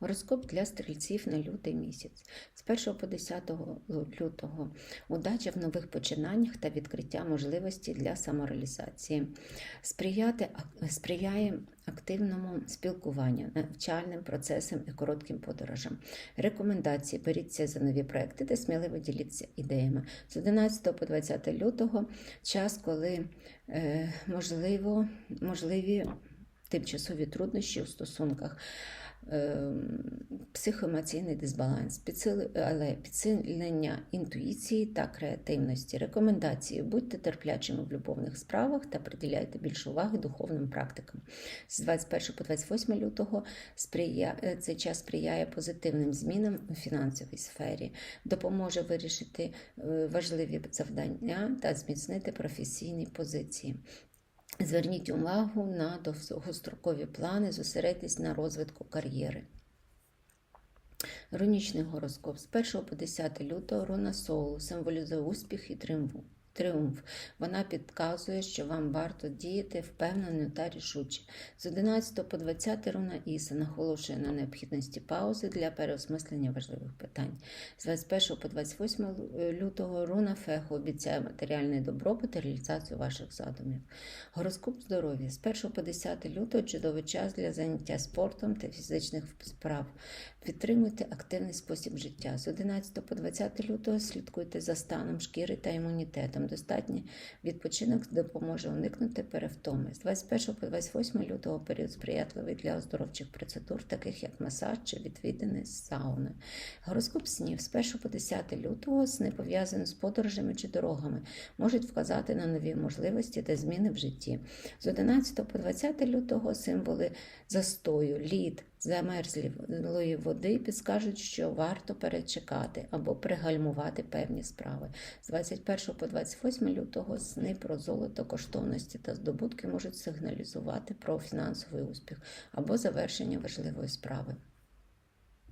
Гороскоп для стрільців на лютий місяць. З 1 по 10 лютого удача в нових починаннях та відкриття можливості для самореалізації. Сприяти, сприяє активному спілкуванню, навчальним процесам і коротким подорожам. Рекомендації беріться за нові проекти та сміливо діліться ідеями. З 11 по 20 лютого час, коли е, можливо, можливі тимчасові труднощі у стосунках. Ем, Психоемоційний дисбаланс, але підсилення інтуїції та креативності. Рекомендації: будьте терплячими в любовних справах та приділяйте більше уваги духовним практикам. З 21 по 28 лютого е, цей час сприяє позитивним змінам у фінансовій сфері, допоможе вирішити е, важливі завдання та зміцнити професійні позиції. Зверніть увагу на довгострокові плани, зосередьтесь на розвитку кар'єри. Рунічний гороскоп з 1 по 10 лютого руна Солу символізує успіх і триумф. Тріумф. Вона підказує, що вам варто діяти впевнено та рішуче. З 11 по 20 руна Іса наголошує на необхідності паузи для переосмислення важливих питань. З 21 по 28 лютого руна Феху обіцяє матеріальний добробут і реалізацію ваших задумів. Гороскоп здоров'я з 1 по 10 лютого чудовий час для заняття спортом та фізичних справ. Підтримуйте активний спосіб життя. З 11 по 20 лютого слідкуйте за станом шкіри та імунітетом. Достатній відпочинок допоможе уникнути перевтоми. З 21 по 28 лютого період сприятливий для оздоровчих процедур, таких як масаж чи відвідини з сауни. Гороскоп снів з 1 по 10 лютого сни пов'язані з подорожами чи дорогами, можуть вказати на нові можливості та зміни в житті. З 11 по 20 лютого символи застою, лід, замерзлої води підскажуть, що варто перечекати або пригальмувати певні справи. З 21 по 28 лютого сни про золото, коштовності та здобутки можуть сигналізувати про фінансовий успіх або завершення важливої справи.